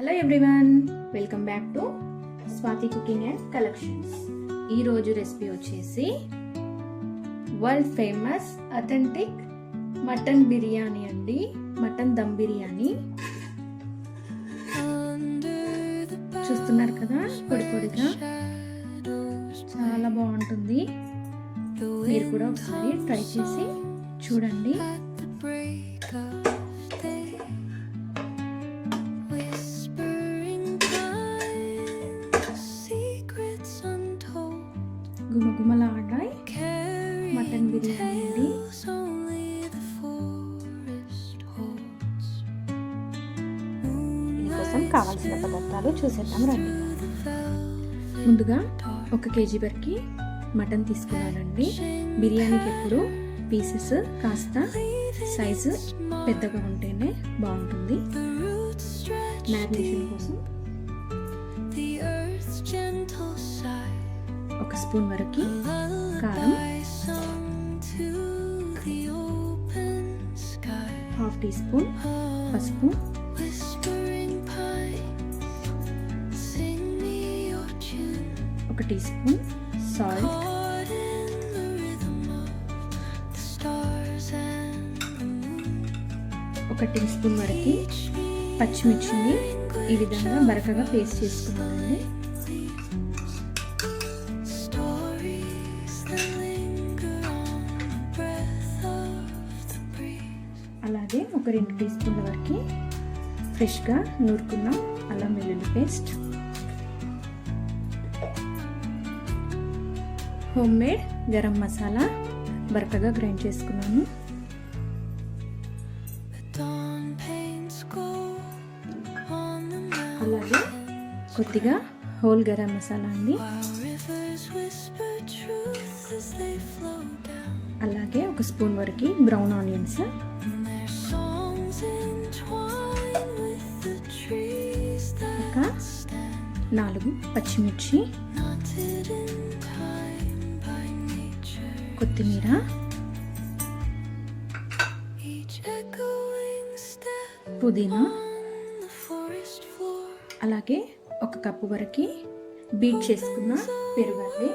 Hello everyone welcome back to Swathi cooking and collections ఈరోజు recipe వచ్చేసి world famous authentic mutton biryani అండి. Mutton dum biryani. చూస్తున్నారు కదా పొడి పొడిగా. చాలా బాగుంటుంది. మీరు కూడా ఒకసారి ట్రై చేసి చూడండి. దీనికోసం కావాల్సిన పదార్థాలు చూసేద్దాం రండి. ముందుగా ఒక కేజీ వరకు మటన్ తీసుకున్నానండి. బిర్యానీకి ఎప్పుడు పీసెస్ కాస్త సైజు పెద్దగా ఉంటేనే బాగుంటుంది. మ్యారినేషన్ కోసం ఒక స్పూన్ వరకు కారం హాఫ్ టీ స్పూన్ పసుపు ఒక టీ స్పూన్ సాల్ట్. ఒక టీ స్పూన్ వరకు పచ్చిమిర్చిని ఈ విధంగా బరకగా పేస్ట్ చేసుకున్నానండి అలాగే ఒక రెండు టీ స్పూన్ల వరకు ఫ్రెష్గా నూరుకున్న అల్లం వెల్లుల్లి paste. Home made garam masala బరకగా గ్రైండ్ చేసుకున్నాను. అలాగే కొద్దిగా హోల్ గరం మసాలా అండి. అలాగే ఒక స్పూన్ వరకు బ్రౌన్ ఆనియన్స్. ఒక నాలుగు పచ్చిమిర్చి. కొత్తిమీర. పుదీనా. అలాగే ఒక కప్పు వరకు బీట్ చేసుకున్న పెరుగండి.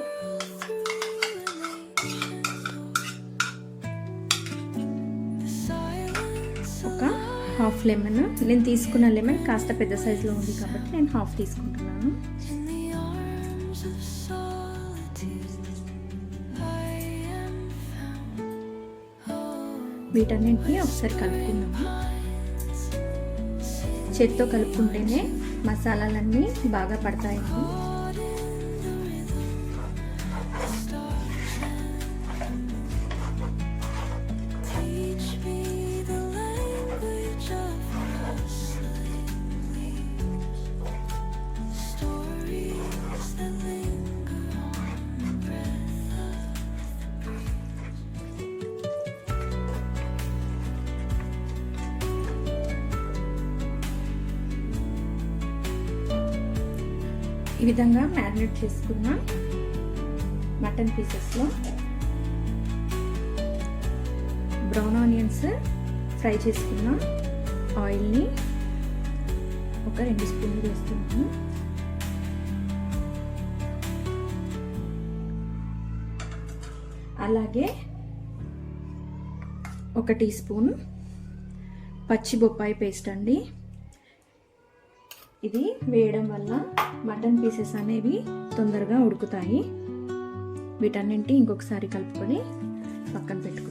ఒక హాఫ్ లెమన్ నేను తీసుకున్న లెమన్ కాస్త పెద్ద సైజులో ఉంది కాబట్టి నేను హాఫ్ తీసుకుంటున్నాను. వీటన్నింటినీ ఒకసారి కలుపుకుందాము. చేత్తో కలుపుకుంటేనే మసాలాలన్నీ బాగా పడతాయండి ఈ విధంగా మ్యారినేట్ చేసుకున్న మటన్ పీసెస్లో. బ్రౌన్ ఆనియన్స్ ఫ్రై చేసుకున్న. ఆయిల్ని ఒక రెండు స్పూన్లు వేస్తున్నాను. అలాగే ఒక టీ స్పూన్ పచ్చి బొప్పాయి పేస్ట్ అండి. ఇది వేయడం వల్ల మటన్ పీసెస్ అనేవి తొందరగా ఉడుకుతాయి. వీటన్నింటి ఇంకొకసారి కలుపుకొని పక్కన పెట్టుకున్నాము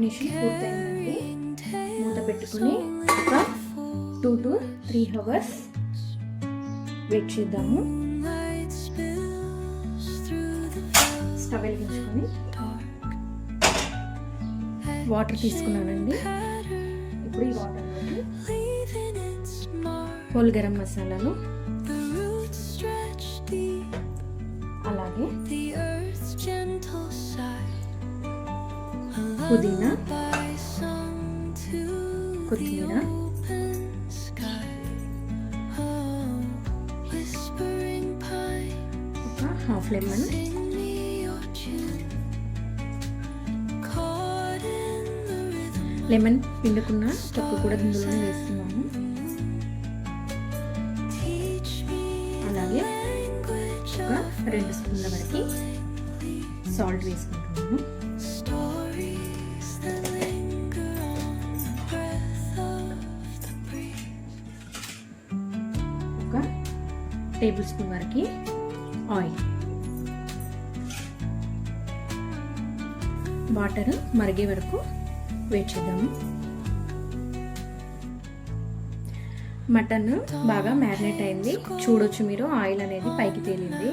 మ్యారినేషన్ పూర్తయిందండి మూత పెట్టుకుని ఒక two to three hours wait చేద్దాము. వాటర్ తీసుకున్నానండి. ఇప్పుడు ఈ వాటర్ పోల్ గరం మసాలాను అలాగే పుదీనా కొత్తిమీర ఒక హాఫ్ లెమన్ లెమన్ పిండుకున్న తొక్కు కూడా ఇందులోనే వేస్తున్నాము అలాగే ఒక రెండు స్పూన్ల వరకు సాల్ట్ వేసుకుంటున్నాము టేబుల్ స్పూన్ వరకు ఆయిల్. వాటర్ మరిగే వరకు వెయిట్ చేద్దాము. మటన్ బాగా మ్యారినేట్ అయింది. చూడొచ్చు మీరు ఆయిల్ అనేది పైకి తేలింది.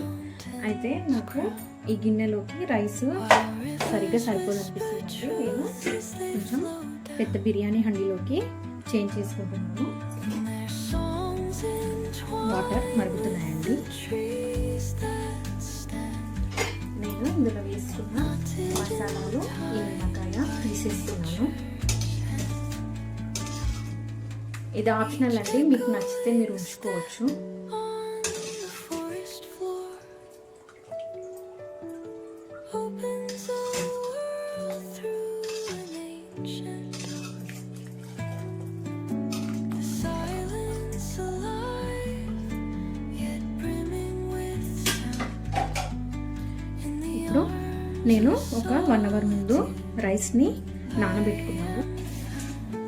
అయితే నాకు ఈ గిన్నెలోకి రైస్ సరిగ్గా సరిపోదు అనిపిస్తుంది నేను కొంచెం పెద్ద బిర్యానీ హండీలోకి చేంజ్ చేసుకుంటున్నాను. వాటర్ మరుగుతున్నాయండి. నేను ఇందులో వేసుకున్న మసాలాలు నిమ్మకాయ తీసేస్తున్నాను. ఇది ఆప్షనల్ అండి మీకు నచ్చితే మీరు ఉంచుకోవచ్చు. నేను ఒక వన్ అవర్ ముందు రైస్ని నానబెట్టుకున్నాను.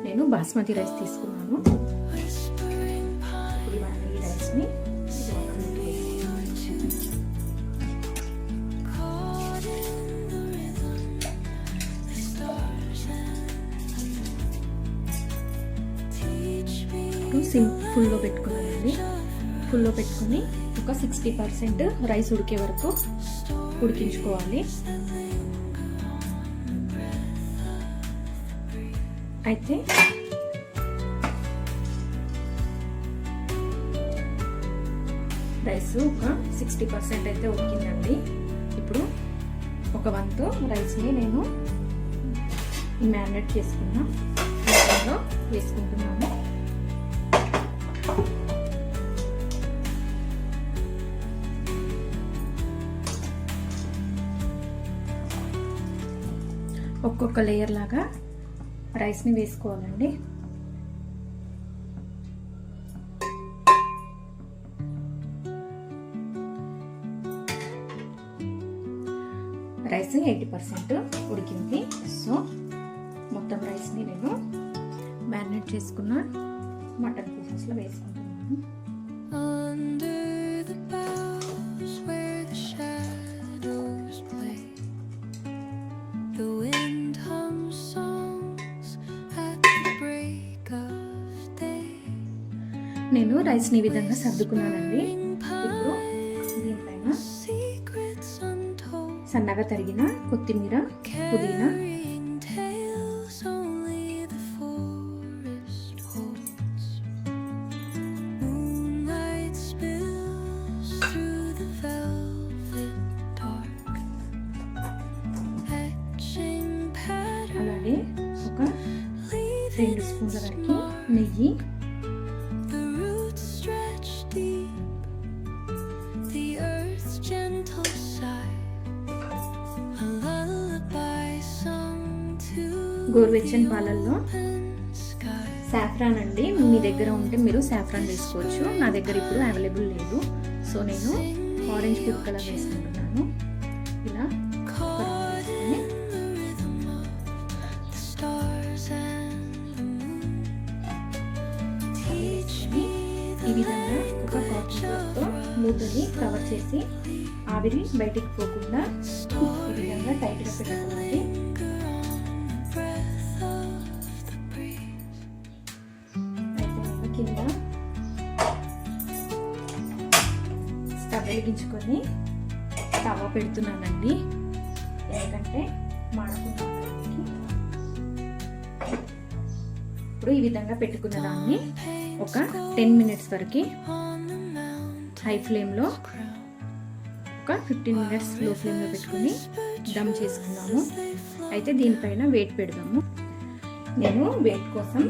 నేను బాస్మతి రైస్ తీసుకున్నాను. ఈ రైస్ని సిమ్ ఫుల్లో పెట్టుకున్నానండి ఫుల్లో పెట్టుకుని ఒక సిక్స్టీ పర్సెంట్ రైస్ ఉడికే వరకు ఉడికించుకోవాలి. అయితే రైస్ ఒక సిక్స్టీ పర్సెంట్ అయితే ఉడికిందండి. ఇప్పుడు ఒక వంతు రైస్ని నేను మ్యారినేట్ చేసుకున్న మటన్లో వేసుకుంటున్నాను. ఒక్కొక్క లేయర్ లాగా రైస్ని వేసుకోవాలండి. రైస్ ఎయిటీ పర్సెంట్ ఉడికింది. సో మొత్తం రైస్ని నేను మ్యారినేట్ చేసుకున్న మటన్ పీసెస్లో వేసుకుంటున్నాను. నేను రైస్ని విధంగా సర్దుకున్నానండి. ఇప్పుడు దీనిపైన సన్నగా తరిగిన కొత్తిమీర పుదీనా రెండు స్పూన్ల వరకు నెయ్యి గోరువెచ్చని పాలల్లో సాఫ్రాన్ అండి. మీ దగ్గర ఉంటే మీరు సాఫ్రాన్ వేసుకోవచ్చు. నా దగ్గర ఇప్పుడు అవైలబుల్ లేదు. సో నేను ఆరెంజ్ ఫుడ్ కలర్ వేసుకుంటున్నాను. ఇలా ఈ విధంగా ఒక కాటన్ క్లాత్తో మూతని కవర్ చేసి ఆవిరి బయటికి పోకుండా ఈ విధంగా టైట్గా పెట్టుకోవాలి. స్టవ్ తవ పెడుతున్నానండి. ఎందుకంటే మాడకుండా ఇప్పుడు ఈ విధంగా పెట్టుకున్న దాన్ని ఒక టెన్ మినిట్స్ వరకు హై ఫ్లేమ్లో ఒక ఒక ఫిఫ్టీన్ మినిట్స్లో ఫ్లేమ్లో పెట్టుకుని దమ్ చేసుకుందాము. అయితే దీనిపైన వెయిట్ పెడదాము. నేను వెయిట్ కోసం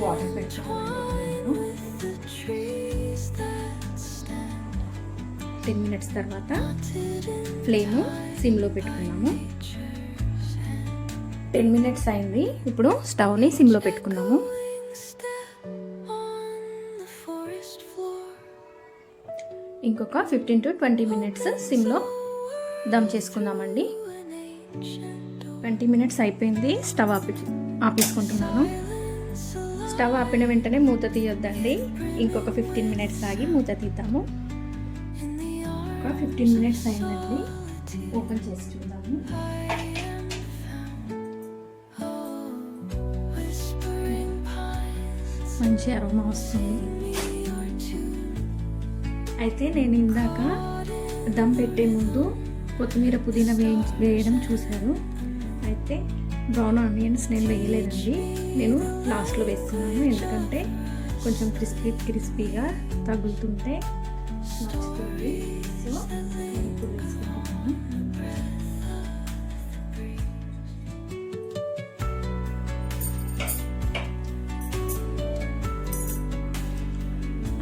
వాటర్ పెట్టుకున్నాను. టెన్ మినిట్స్ తర్వాత ఫ్లేమ్ సిమ్లో పెట్టుకున్నాము. టెన్ మినిట్స్ అయింది. ఇప్పుడు స్టవ్ని సిమ్లో పెట్టుకున్నాము. ఇంకొక ఫిఫ్టీన్ టు ట్వంటీ మినిట్స్ సిమ్లో దమ్ చేసుకుందామండి. ట్వంటీ మినిట్స్ అయిపోయింది. స్టవ్ ఆపి ఆపేసుకుంటున్నాను. స్టవ్ ఆపిన వెంటనే మూత తీయొద్దండి. ఇంకొక ఫిఫ్టీన్ మినిట్స్ ఆగి మూత తీద్దాము. ఒక ఫిఫ్టీన్ మినిట్స్ అయిందండి. ఓపెన్ చేసి చూద్దాము. మంచి అరోమా వస్తుంది. అయితే నేను ఇందాక దమ్ పెట్టే ముందు కొత్తిమీర పుదీనా వేయి వేయడం చూశారు అయితే బ్రౌన్ ఆనియన్స్ నేను వేయలేదండి. నేను లాస్ట్లో వేస్తున్నాను. ఎందుకంటే కొంచెం క్రిస్పీ క్రిస్పీగా తగులుతుంటే నచ్చుతుంది సో ఇప్పుడు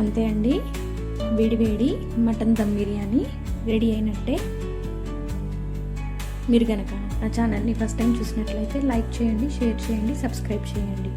అంతే అండి. వేడి వేడి మటన్ దమ్ బిర్యానీ రెడీ అయినట్టే. మీరు కనుక నా ఛానల్ని ఫస్ట్ టైం చూసినట్లయితే లైక్ చేయండి షేర్ చేయండి సబ్స్క్రైబ్ చేయండి.